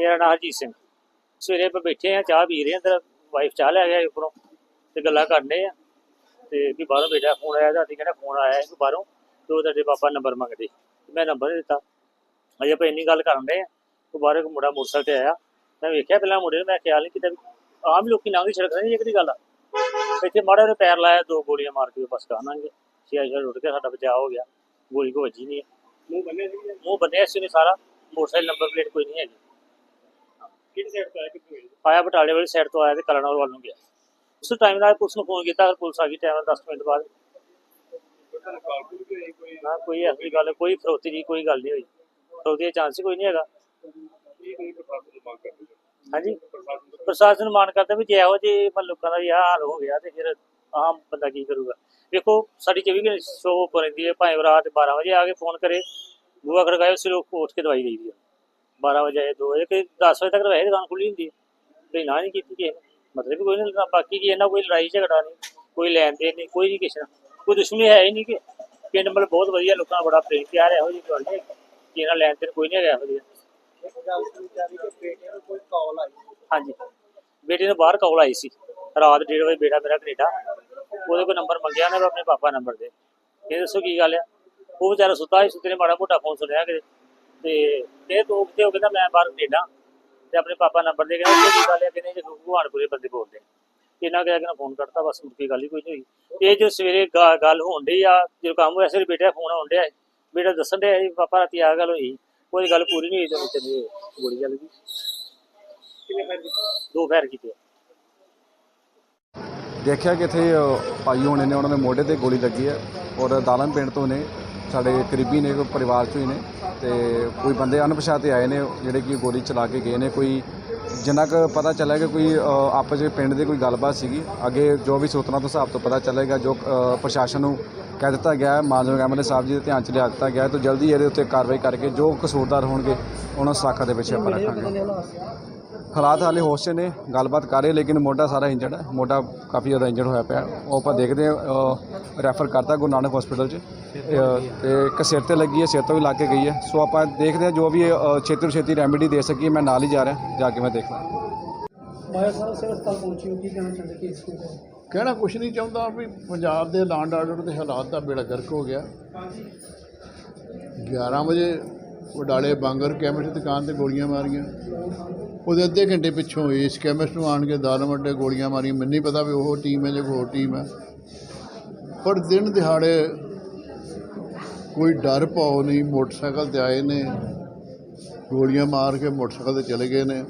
ਮੇਰਾ ਨਾਮ ਹਰਜੀਤ ਸਿੰਘ। ਸਵੇਰੇ ਆਪਾਂ ਬੈਠੇ ਆ, ਚਾਹ ਪੀ ਰਹੇ ਆ ਅੰਦਰ ਵਾਈਫ ਚਾਹ ਲੈ ਗਿਆ ਉੱਪਰੋਂ, ਤੇ ਗੱਲਾਂ ਕਰਨੇ ਆ। ਤੇ ਵੀ ਬਾਹਰੋਂ ਬੇਟਾ ਫੋਨ ਆਇਆ ਤਾਂ ਅਸੀਂ ਕਹਿੰਦਾ ਫੋਨ ਆਇਆ ਹੈ ਬਾਹਰੋਂ, ਤੇ ਉਹ ਤੁਹਾਡੇ ਪਾਪਾ ਨੰਬਰ ਮੰਗਦੇ। ਮੈਂ ਨੰਬਰ ਦਿੱਤਾ। ਅਜੇ ਆਪਾਂ ਇੰਨੀ ਗੱਲ ਕਰਨ ਦੇ ਆ, ਉਹ ਬਾਹਰੋਂ ਇੱਕ ਮੁੰਡਾ ਮੋਟਰਸਾਈਕਲ ਤੇ ਆਇਆ। ਮੈਂ ਵੇਖਿਆ ਪਹਿਲਾਂ ਮੁੰਡੇ ਨੂੰ, ਮੈਂ ਖਿਆਲ ਨਹੀਂ ਕੀਤਾ ਵੀ ਆਮ ਲੋਕੀ ਲੰਘਦੀ ਸੜਕ ਨਹੀਂ ਇਹ ਕਿਹੜੀ ਗੱਲ। ਆ ਇੱਥੇ ਮਾੜਾ ਜਿਹਾ ਪੈਰ ਲਾਇਆ, ਦੋ ਗੋਲੀਆਂ ਮਾਰ ਕੇ ਬਸ ਕਹਾਂਗੇ ਛੇ ਛੇ ਉੱਡ ਕੇ ਸਾਡਾ ਬਚਾਅ ਹੋ ਗਿਆ। ਗੋਲੀ ਕੋ ਵੱਜੀ ਨਹੀਂ ਮੂੰਹ ਬੰਨੇ ਸੀ ਮੂੰਹ ਬੰਨਿਆ ਸੀ ਨੇ ਸਾਰਾ। ਮੋਟਰਸਾਈਕਲ ਨੰਬਰ ਪਲੇਟ ਕੋਈ ਨਹੀਂ ਹੈਗੀ। ਕਿਹੜੀ ਸਾਈਡ ਤੋਂ ਆਇਆ ਕਿੱਥੋਂ ਆਇਆ? ਆਇਆ ਬਟਾਲੇ ਵਾਲੀ ਸਾਈਡ ਤੋਂ ਆਇਆ ਤੇ ਕਲਨੌਰ ਵੱਲ ਨੂੰ ਗਿਆ। ਉਸ ਟਾਈਮ ਨਾਲ ਪੁਲਿਸ ਨੂੰ ਫੋਨ ਕੀਤਾ ਪੁਲਿਸ ਆ ਗਈ ਟਾਈਮ 10 ਮਿੰਟ ਬਾਅਦ। ਕੋਈ ਤੁਹਾਨੂੰ ਕਾਲ ਕੋਈ ਹੋਈ ਕੋਈ ਨਾ ਕੋਈ ਐਸੀ ਗੱਲ ਕੋਈ ਫਰੋਤੀ ਦੀ ਕੋਈ ਗੱਲ ਨਹੀਂ ਹੋਈ। ਫਰੋਤੀ ਦਾ ਚਾਂਸ ਹੀ ਕੋਈ ਨਹੀਂ ਹੈਗਾ। ਇਹ ਕੋਈ ਪ੍ਰਸ਼ਾਸਨ ਨੂੰ ਮੰਗ ਕਰਦੇ ਹੋ? ਹਾਂਜੀ। ਪ੍ਰਸ਼ਾਸਨ ਤੋਂ? ਪ੍ਰਸ਼ਾਸਨ ਮਾਨ ਕਰਦਾ ਵੀ ਜੇ ਇਹੋ ਜਿਹੇ ਮਤਲਬ ਲੋਕਾਂ ਦਾ ਵੀ ਆਹ ਹਾਲ ਹੋ ਗਿਆ ਤੇ ਫਿਰ ਆਮ ਬੰਦਾ ਕੀ ਕਰੂਗਾ? ਵੇਖੋ ਸਾਡੀ 24 ਘੰਟੇ ਸ਼ੋ ਰਹਿੰਦੀ ਹੈ ਭਾਵੇਂ ਰਾਤ 12 ਵਜੇ ਆ ਕੇ ਫੋਨ ਕਰੇ ਬੂਆ ਖੜਕਾਏ ਉਸ ਲੋਕ ਉੱਠ ਕੇ ਦਵਾਈ ਦੇਈਦੀ ਹੈ 12 ਵਜੇ ਆਏ 2 ਵਜੇ ਕਿ 10 ਵਜੇ ਤੱਕ ਵੈਸੇ ਦੁਕਾਨ ਖੁੱਲੀ ਹੁੰਦੀ ਹੈ। ਤੇ ਨਾ ਨਹੀਂ ਕੀਤੀ ਕਿਸੇ ਮਤਲਬ ਕੋਈ ਨਹੀਂ, ਬਾਕੀ ਕੀ ਇਹਨਾਂ ਕੋਈ ਲੜਾਈ ਝਗੜਾ ਨਹੀਂ, ਕੋਈ ਲੈਣ ਦੇਣ ਨਹੀਂ, ਕੋਈ ਨਹੀਂ ਕਿਸੇ ਕੋਈ ਦੁਸ਼ਮਣੀ ਹੈ ਹੀ ਨਹੀਂ ਕਿ ਪਿੰਡ ਮਤਲਬ ਬਹੁਤ ਵਧੀਆ ਲੋਕਾਂ ਦਾ ਬੜਾ ਪ੍ਰੇਮ ਪਿਆਰ ਹੈ, ਇਹੋ ਜਿਹੀ ਗੱਲ ਨਹੀਂ ਕਿ ਇਹਨਾਂ ਲੈਣ ਦੇਣ ਕੋਈ ਨਹੀਂ ਹੈਗਾ ਇਹੋ ਜਿਹਾ। ਹਾਂਜੀ। ਬੇਟੇ ਨੂੰ ਬਾਹਰ ਕਾਲ ਆਈ ਸੀ। ਰਾਤ 1:30 ਵਜੇ ਬੇਟਾ ਮੇਰਾ ਕੈਨੇਡਾ ਉਹਦੇ ਕੋਲ ਨੰਬਰ ਮੰਗਿਆ ਨਾ ਆਪਣੇ ਪਾਪਾ ਨੰਬਰ ਦੇ। ਇਹ ਦੱਸੋ ਕੀ ਗੱਲ ਆ? ਉਹ ਵਿਚਾਰਾ ਸੁੱਤਾ ਸੀ, ਸੁੱਤੇ ਨੇ ਮਾੜਾ ਮੋਟਾ ਫੋਨ ਸੁਣਿਆ ਕਿਤੇ। ਤੇ ਇਹ ਤੋਂ ਕਿਤੇ ਉਹ ਕਹਿੰਦਾ ਮੈਂ ਬਾਹਰ ਕੈਨੇਡਾ ਤੇ ਆਪਣੇ ਪਾਪਾ ਨੰਬਰ ਦੇ ਕਹਿੰਦਾ ਇਹ ਕੀ ਗੱਲ ਆ ਕਹਿੰਦੇ ਜੇ ਭਗਵਾਨਪੁਰੇ ਬੰਦੇ ਬੋਲਦੇ। ਇਹਨਾਂ ਕਹਿ ਕੇ ਫੋਨ ਕਰਤਾ ਬਸ ਮੁੱਕੀ ਗੱਲ ਹੀ ਕੋਈ ਨਹੀਂ ਹੋਈ। ਇਹ ਜੋ ਸਵੇਰੇ ਗੱਲ ਹੋਣ ਡਈ ਆ ਜਦੋਂ ਕੰਮ ਹੋਇਆ ਸਿਰ ਬੇਟਾ ਫੋਨ ਆਉਣ ਡਿਆ। ਬੇਟਾ ਦੱਸਣ ਡਿਆ ਪਾਪਾ ਰਾਤੀ ਆ ਗੱਲ ਹੋਈ। ਕੋਈ ਗੱਲ ਪੂਰੀ ਨਹੀਂ ਹੋਈ ਤੇ ਨੇ ਗੋਲੀ ਚੱਲ ਗਈ। ਦੋ ਫੈਰ ਕੀਤੇ। ਦੇਖਿਆ ਕਿ ਇੱਥੇ ਭਾਈ ਹੋਣੇ ਨੇ ਉਹਨਾਂ ਦੇ ਮੋਢੇ ਤੇ ਗੋਲੀ ਲੱਗੀ ਹੈ ਔਰ ਦਾਲਮ ਪਿੰਡ ਤੋਂ ਨੇ। ਸਾਡੇ ਕਰੀਬੀ ਨੇ ਕੋਈ ਪਰਿਵਾਰ ਚੋਂ ਹੀ ਨੇ ਤੇ ਕੋਈ ਬੰਦੇ ਅਣਪਛਾਤੇ ਆਏ ਨੇ, ਜਿਹੜੇ ਕਿ ਗੋਲੀ ਚਲਾ ਕੇ ਗਏ ਨੇ। ਕੋਈ ਜਿੰਨਾ ਕੁ ਪਤਾ ਚੱਲਿਆ ਕਿ ਕੋਈ ਆਪਸ ਵਿੱਚ ਪਿੰਡ ਦੀ ਕੋਈ ਗੱਲਬਾਤ ਸੀਗੀ, ਅੱਗੇ ਜੋ ਵੀ ਸੂਤਰਾਂ ਤੋਂ ਹਿਸਾਬ ਤੋਂ ਪਤਾ ਚੱਲੇਗਾ, ਜੋ ਪ੍ਰਸ਼ਾਸਨ ਨੂੰ ਕਹਿ ਦਿੱਤਾ ਗਿਆ ਹੈ ਮਾਨਯੋਗ ਐਮਐਲਏ ਸਾਹਿਬ ਜੀ ਦੇ ਧਿਆਨ ਚ ਲਿਆ ਦਿੱਤਾ ਗਿਆ ਹੈ ਜਲਦੀ ਇਹਦੇ ਉੱਤੇ ਕਾਰਵਾਈ ਕਰਕੇ ਜੋ ਕਸੂਰਦਾਰ ਹੋਣਗੇ ਉਹਨਾਂ ਨੂੰ ਦੇ ਪਿੱਛੇ ਆਪਾਂ ਰੱਖਾਂਗੇ। ਹਾਲਾਤ ਹਾਲੇ ਹੋਸ਼ 'ਚ ਨੇ ਗੱਲਬਾਤ ਕਰ ਰਹੇ ਲੇਕਿਨ ਮੋਢਾ ਸਾਰਾ ਇੰਜਰਡ ਹੈ। ਮੋਢਾ ਕਾਫੀ ਜ਼ਿਆਦਾ ਇੰਜਰਡ ਹੋਇਆ ਪਿਆ। ਉਹ ਆਪਾਂ ਦੇਖਦੇ ਹਾਂ ਰੈਫਰ ਕਰਤਾ ਗੁਰੂ ਨਾਨਕ ਹਸਪੀਟਲ 'ਚ। ਅ, ਤੇ ਇੱਕ ਸਿਰ ਤੇ ਲੱਗੀ ਹੈ ਸਿਰ ਤੋਂ ਵੀ ਲੱਗ ਕੇ ਗਈ ਹੈ। ਸੋ ਆਪਾਂ ਦੇਖਦੇ ਹਾਂ ਜੋ ਵੀ ਛੇਤੀ ਤੋਂ ਛੇਤੀ ਰੈਮੇਡੀ ਦੇ ਸਕੀਏ ਮੈਂ ਨਾਲ ਹੀ ਜਾ ਰਿਹਾ ਜਾ ਕੇ ਮੈਂ ਦੇਖਦਾ। ਮਾਇਆ ਸਾਹਿਬ ਸਿਰ ਹਸਪਤਾਲ ਪਹੁੰਚੀ ਹੋ ਕੀ ਕਹਿਣਾ ਚਾਹੁੰਦੇ ਕਿ ਇਸ ਨੂੰ ਕਹਿਣਾ ਕੁਛ ਨਹੀਂ ਚਾਹੁੰਦਾ ਵੀ ਪੰਜਾਬ ਦੇ ਲਾਂਡ ਆਰਡਰ ਦੇ ਹਾਲਾਤ ਦਾ ਬੇੜਾ ਗਰਕ ਹੋ ਗਿਆ। 11 ਵਜੇ ਵਡਾਲੇ ਬਾਂਗਰ ਕੈਮਿਸਟ ਦੁਕਾਨ ਤੇ ਗੋਲੀਆਂ ਮਾਰੀਆਂ। ਉਹਦੇ ਅੱਧੇ ਘੰਟੇ ਪਿੱਛੋਂ ਇਸ ਕੈਮਿਸਟ ਨੂੰ ਆਣ ਕੇ ਦਾਰਮ ਅੱਡੇ ਗੋਲੀਆਂ ਮਾਰੀਆਂ। ਮੈਨੂੰ ਨਹੀਂ ਪਤਾ ਵੀ ਉਹ ਟੀਮ ਹੈ ਜਾਂ ਕੋਈ ਹੋਰ ਟੀਮ ਹੈ। ਪਰ ਦਿਨ ਦਿਹਾੜੇ ਕੋਈ ਡਰ ਪਾਉ ਨਹੀਂ, ਮੋਟਰਸਾਈਕਲ ਤੇ ਆਏ ਨੇ। ਗੋਲੀਆਂ ਮਾਰ ਕੇ ਮੋਟਰਸਾਈਕਲ ਤੇ ਚਲੇ ਗਏ ਨੇ।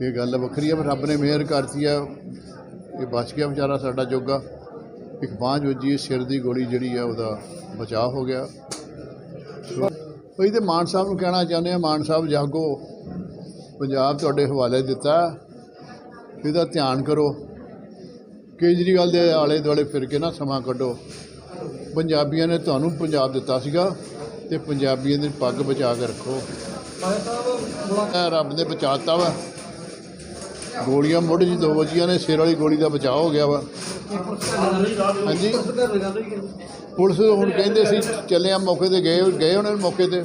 ਇਹ ਗੱਲ ਵੱਖਰੀ ਹੈ, ਪਰ ਰੱਬ ਨੇ ਮਿਹਰ ਕਰਤੀ ਆ ਇਹ ਬਚ ਗਿਆ ਵਿਚਾਰਾ ਸਾਡਾ ਜੋਗਾ। ਇੱਕ ਬਾਂਝ ਵੱਜੀ ਸਿਰ ਦੀ ਗੋਲੀ ਜਿਹੜੀ ਆ ਉਹਦਾ ਬਚਾਅ ਹੋ ਗਿਆ। ਅਸੀਂ ਤੇ ਮਾਨ ਸਾਹਿਬ ਨੂੰ ਕਹਿਣਾ ਚਾਹੁੰਦੇ ਆ ਮਾਨ ਸਾਹਿਬ ਜਾਗੋ। ਪੰਜਾਬ ਤੁਹਾਡੇ ਹਵਾਲੇ ਦਿੱਤਾ। ਇਹਦਾ ਧਿਆਨ ਕਰੋ। ਕੇਜਰੀਵਾਲ ਦੇ ਆਲੇ ਦੁਆਲੇ ਫਿਰ ਕੇ ਨਾ ਸਮਾਂ ਕੱਢੋ। ਪੰਜਾਬੀਆਂ ਨੇ ਤੁਹਾਨੂੰ ਪੰਜਾਬ ਦਿੱਤਾ ਸੀਗਾ ਤੇ ਪੰਜਾਬੀਆਂ ਦੀ ਪੱਗ ਬਚਾ ਕੇ ਰੱਖੋ। ਰੱਬ ਨੇ ਬਚਾਤਾ ਵਾ। ਗੋਲੀਆਂ ਮੁੱਢ 'ਚ ਦੋ ਵੱਜੀਆਂ ਨੇ ਸਿਰ ਵਾਲੀ ਗੋਲੀ ਦਾ ਬਚਾਅ ਹੋ ਗਿਆ ਵਾ। ਹਾਂਜੀ। ਪੁਲਿਸ ਹੁਣ ਕਹਿੰਦੇ ਸੀ ਚੱਲੇ ਆ ਮੌਕੇ ਤੇ ਗਏ ਗਏ ਉਹਨਾਂ ਮੌਕੇ ਤੇ।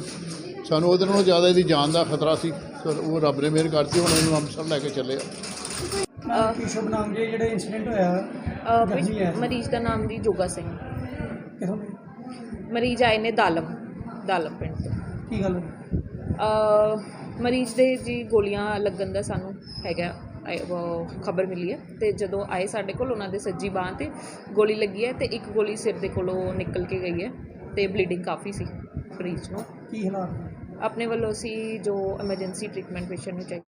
ਸਾਨੂੰ ਉਹਦੇ ਨਾਲੋਂ ਜ਼ਿਆਦਾ ਇਹਦੀ ਜਾਨ ਦਾ ਖਤਰਾ ਸੀ। ਸਰ ਉਹ ਰੱਬ ਨੇ ਮਿਹਰ ਕਰਤੀ ਹੁਣ ਇਹਨੂੰ ਅੰਮ੍ਰਿਤਸਰ ਲੈ ਕੇ ਚੱਲੇ ਆ। ਕੀ ਸ਼ੁਭ ਨਾਮ ਜੀ ਜਿਹੜਾ ਇਨਸੀਡੈਂਟ ਹੋਇਆ? ਅਹ ਜ਼ਖਮੀ ਹੈ ਮਰੀਜ਼ ਦਾ ਨਾਮ ਜੀ ਜੋਗਾ ਸਿੰਘ। ਕਿਥੋਂ ਦੀ? ਮਰੀਜ਼ ਆਏ ਨੇ ਦਾਲਮ ਦਾਲਮ ਪਿੰਡ ਤੋਂ। ਕੀ ਗੱਲ ਅਹ ਮਰੀਜ਼ ਦੇ ਜੀ ਗੋਲੀਆਂ ਲੱਗਣ ਦਾ ਸਾਨੂੰ ਹੈਗਾ। ਖਬਰ ਮਿਲੀ ਹੈ ਤੇ ਜਦੋਂ ਆਏ ਸਾਡੇ ਕੋਲ ਉਹਨਾਂ ਦੇ ਸੱਜੀ ਬਾਹ ਤੇ ਗੋਲੀ ਲੱਗੀ ਹੈ ਤੇ ਇੱਕ ਗੋਲੀ ਸਿਰ ਦੇ ਕੋਲੋਂ ਨਿਕਲ ਕੇ ਗਈ ਹੈ ਤੇ ਬਲੀਡਿੰਗ ਕਾਫੀ ਸੀ ਮਰੀਜ਼ ਨੂੰ ਕੀ ਹਾਲਾਤ? ਆਪਣੇ ਵੱਲੋਂ ਅਸੀਂ ਜੋ ਐਮਰਜੈਂਸੀ ਟ੍ਰੀਟਮੈਂਟ ਪੇਸ਼ੈਂਟ ਨੂੰ ਚਾਹੀਦਾ